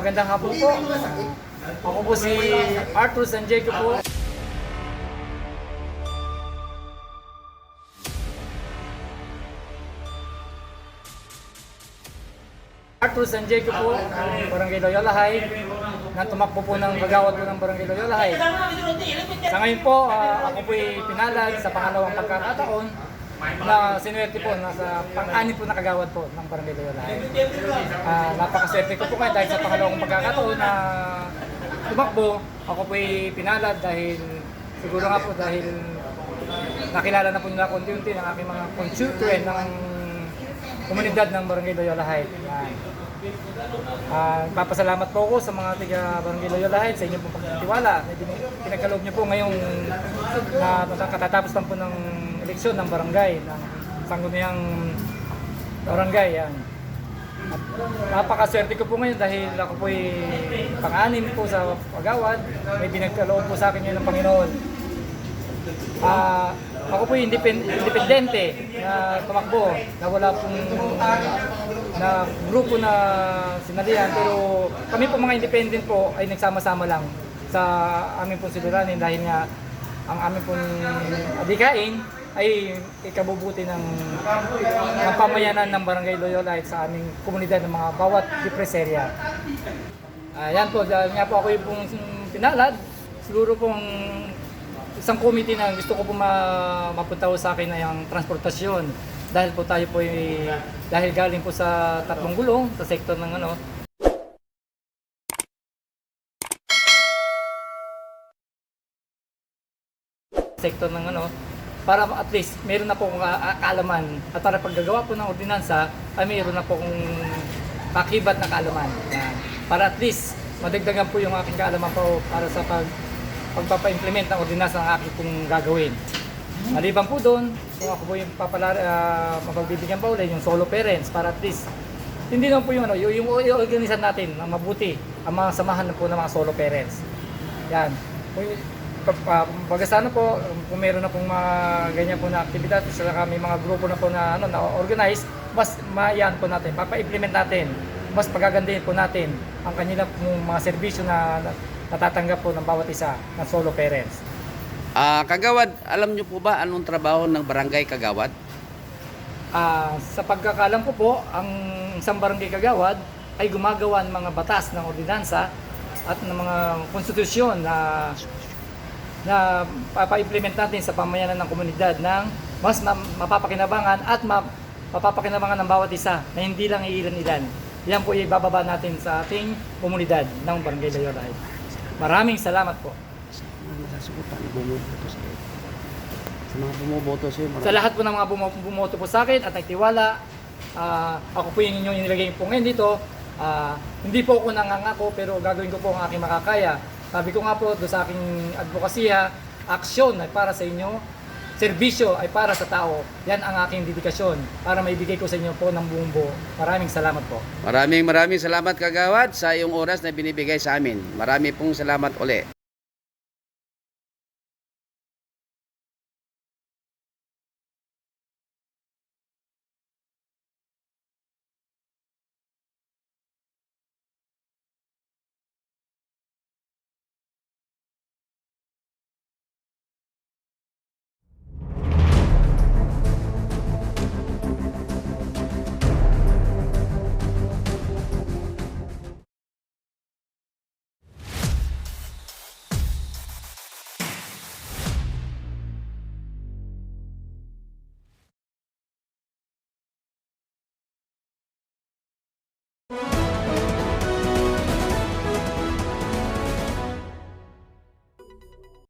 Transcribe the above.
magandang hapon po. Ako po si Arthur Sanjeco po. Arthur Sanjeco po, ng Barangay Loyola High, na tumakbo po ng kagawad po ng Barangay Loyola High. Sa ngayon po, ah, ako po ay pinalad sa pangalawang pagkakataon na sinuwerte po, nasa pang-anim po na kagawad po ng Barangay Loyola High. Ah, napakaswerte ko po ngayon dahil sa pangalawang pagkakataon na tumakbo, ako po ay pinalad dahil siguro nga po dahil nakilala na po nila konti-unti ng aking mga constituent ng komunidad ng Barangay Loyola Heights. Yan. Ah, papasalamat po ako sa mga tiga Barangay Loyola Heights sa inyong pagtitiwala. Pinagkaloob niyo po ngayong na, na katatapos lang po ng eleksyon ng barangay, ng sangguniang barangay. Yan. At napakaswerte ko po ngayon dahil ako po ay pang-anim po sa pagawad. May binagkaloob po sa akin ngayon ng Panginoon. Ah, ako po independ- independente na tumakbo na wala pong na grupo na sinalihan pero kami po mga independent po ay nagsama-sama lang sa aming pong suliranin dahil nga ang aming pong adikain ay ikabubuti ng, ng pamayanan ng Barangay Loyola at sa aming komunidad ng mga bawat depreseria. Ayan po, dahil nga po ako yung pinalad, siguro pong isang committee na gusto ko po ma mapunta ho sa akin ay ang transportasyon. Dahil po tayo po ay, dahil galing po sa tatlong gulong, sa sektor ng ano, sektor ng ano, para at least meron na po akong ka- kaalaman at para paggagawa po ng ordinansa ay meron na po akong kakibat na kaalaman. Para at least madagdagan po yung aking kaalaman po para sa pag pagpapa-implement ng ordinansa ng aking pong gagawin. Maliban po doon, kung ako po yung papala, uh, mapagbibigyan pa ulit, yung solo parents para at least hindi naman po yung ano, yung, yung natin na mabuti ang mga samahan na po ng mga solo parents. Yan. Uh, baga sana po, kung meron na pong mga ganyan po na aktibidad, saka may mga grupo na po na, ano, na organize, mas mayan po natin, papa-implement natin, mas pagagandahin po natin ang kanilang pong mga serbisyo na, na natatanggap po ng bawat isa ng solo parents. Ah, kagawad, alam niyo po ba anong trabaho ng barangay kagawad? Ah, sa pagkakalam ko po, ang isang barangay kagawad ay gumagawa ng mga batas ng ordinansa at ng mga konstitusyon na na papa-implement natin sa pamayanan ng komunidad ng mas ma- mapapakinabangan at ma- mapapakinabangan ng bawat isa na hindi lang iilan-ilan. Yan po ibababa natin sa ating komunidad ng Barangay Loyola. Maraming salamat po. Sa mga bumuboto sa iyo, Sa lahat po ng mga bumo- bumoto po sa akin at nagtiwala, ah, ako po yung inyong inilagay po ngayon dito. Ah, hindi po ako nangangako pero gagawin ko po ang aking makakaya. Sabi ko nga po doon sa aking advokasya, aksyon ay para sa inyo, serbisyo ay para sa tao. Yan ang aking dedikasyon para maibigay ko sa inyo po ng buong buo. Maraming salamat po. Maraming maraming salamat kagawad sa iyong oras na binibigay sa amin. Marami pong salamat uli. you